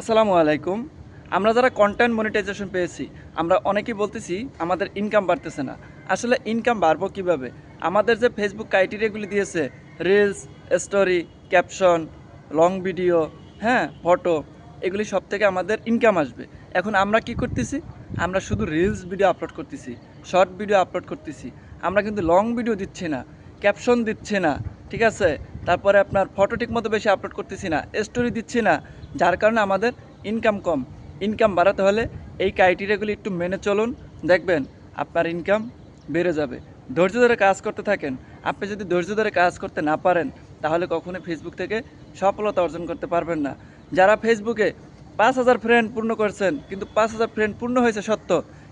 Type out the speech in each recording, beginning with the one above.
আসসালামু আলাইকুম। আমরা যারা কন্টেন্ট মনিটাইজেশন পেয়েছি, আমরা অনেকেই বলতেছি আমাদের ইনকাম বাড়তেছে না। আসলে ইনকাম বাড়বো কীভাবে? আমাদের যে ফেসবুক ক্রাইটেরিয়াগুলি দিয়েছে reels story caption long video হ্যাঁ ফটো এগুলি সব থেকে আমাদের ইনকাম আসবে। এখন আমরা কি করতেছি? আমরা শুধু রিলস ভিডিও আপলোড করতেছি শর্ট ভিডিও আপলোড করতেছি। আমরা কিন্তু লং ভিডিও দিচ্ছি না ক্যাপশন দিচ্ছি না, ঠিক আছে? তারপরে আপনার ফটো ঠিক মতো বেশি আপলোড করতেছি না স্টোরি দিচ্ছি না যার কারণে আমাদের ইনকাম কম। ইনকাম বাড়াতে হলে এই ক্রাইটেরিয়াগুলি একটু মেনে চলুন। দেখবেন আপনার ইনকাম বেড়ে যাবে। ধৈর্য ধরে কাজ করতে থাকেন। আপনি যদি ধৈর্য ধরে কাজ করতে না পারেন, তাহলে কখনোই ফেসবুক থেকে সফলতা অর্জন করতে পারবেন না। যারা ফেসবুকে পাঁচ হাজার ফ্রেন্ড পূর্ণ করছেন, কিন্তু পাঁচ হাজার ফ্রেন্ড পূর্ণ হয়েছে সত্য,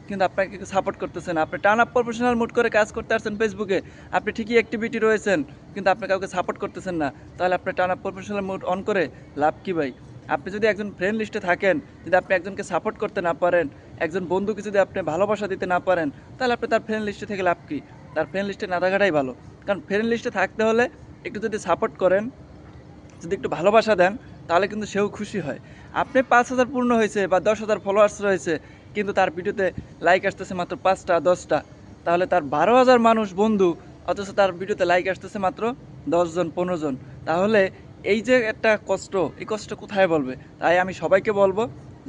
কিন্তু আপনাকে সাপোর্ট করতেছেন আপনি টান আপ প্রফেশনাল মুড করে কাজ করতে আসছেন ফেসবুকে আপনি ঠিকই অ্যাক্টিভিটি রয়েছেন, কিন্তু আপনি কাউকে সাপোর্ট করতেছেন না। তাহলে আপনি টান আপ প্রফেশনাল মুড অন করে লাভ কী ভাই? আপনি যদি একজন ফ্রেন্ড লিস্টে থাকেন, যদি আপনি একজনকে সাপোর্ট করতে না পারেন, একজন বন্ধুকে যদি আপনি ভালোবাসা দিতে না পারেন, তাহলে আপনি তার ফ্রেন্ড লিস্টে থেকে লাভ কী? তার ফ্রেন্ড লিস্টে না থাকাটাই ভালো। কারণ ফ্রেন্ড লিস্টে থাকতে হলে একটু যদি সাপোর্ট করেন, যদি একটু ভালোবাসা দেন, তাহলে কিন্তু সেও খুশি হয়। আপনি পাঁচ হাজার পূর্ণ হয়েছে বা দশ হাজার ফলোয়ার্স রয়েছে, কিন্তু তার ভিডিওতে লাইক আসতেছে মাত্র পাঁচটা, দশটা, তাহলে তার বারো হাজার মানুষ বন্ধু, অথচ তার ভিডিওতে লাইক আসতেছে মাত্র দশজন পনেরো জন। তাহলে এই যে একটা কষ্ট, এই কষ্ট কোথায় বলবে? তাই আমি সবাইকে বলব,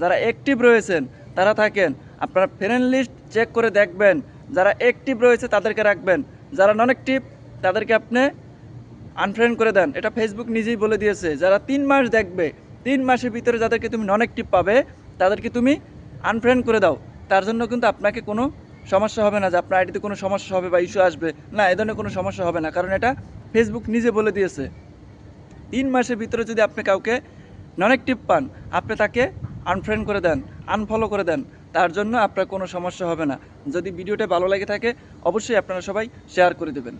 যারা অ্যাক্টিভ রয়েছেন, তারা থাকেন, আপনারা ফ্রেন্ড লিস্ট চেক করে দেখবেন, যারা অ্যাক্টিভ রয়েছে তাদেরকে রাখবেন, যারা নন অ্যাক্টিভ তাদেরকে আপনি আনফ্রেন্ড করে দেন। এটা ফেসবুক নিজেই বলে দিয়েছে, যারা তিন মাস দেখবে, তিন মাসের ভিতরে যাদেরকে তুমি নন অ্যাক্টিভ পাবে, তাদেরকে তুমি আনফ্রেন্ড করে দাও। তার জন্য কিন্তু আপনাকে কোনো সমস্যা হবে না যে আপনার আইডিতে কোনো সমস্যা হবে বা ইস্যু আসবে। না, এ ধরনের কোনো সমস্যা হবে না, কারণ এটা ফেসবুক নিজে বলে দিয়েছে। তিন মাসের ভিতরে যদি আপনি কাউকে নন অ্যাক্টিভ পান, আপনি তাকে আনফ্রেন্ড করে দেন আনফলো করে দেন, তার জন্য আপনার কোনো সমস্যা হবে না। যদি ভিডিওটা ভালো লাগে থাকে, অবশ্যই আপনারা সবাই শেয়ার করে দেবেন।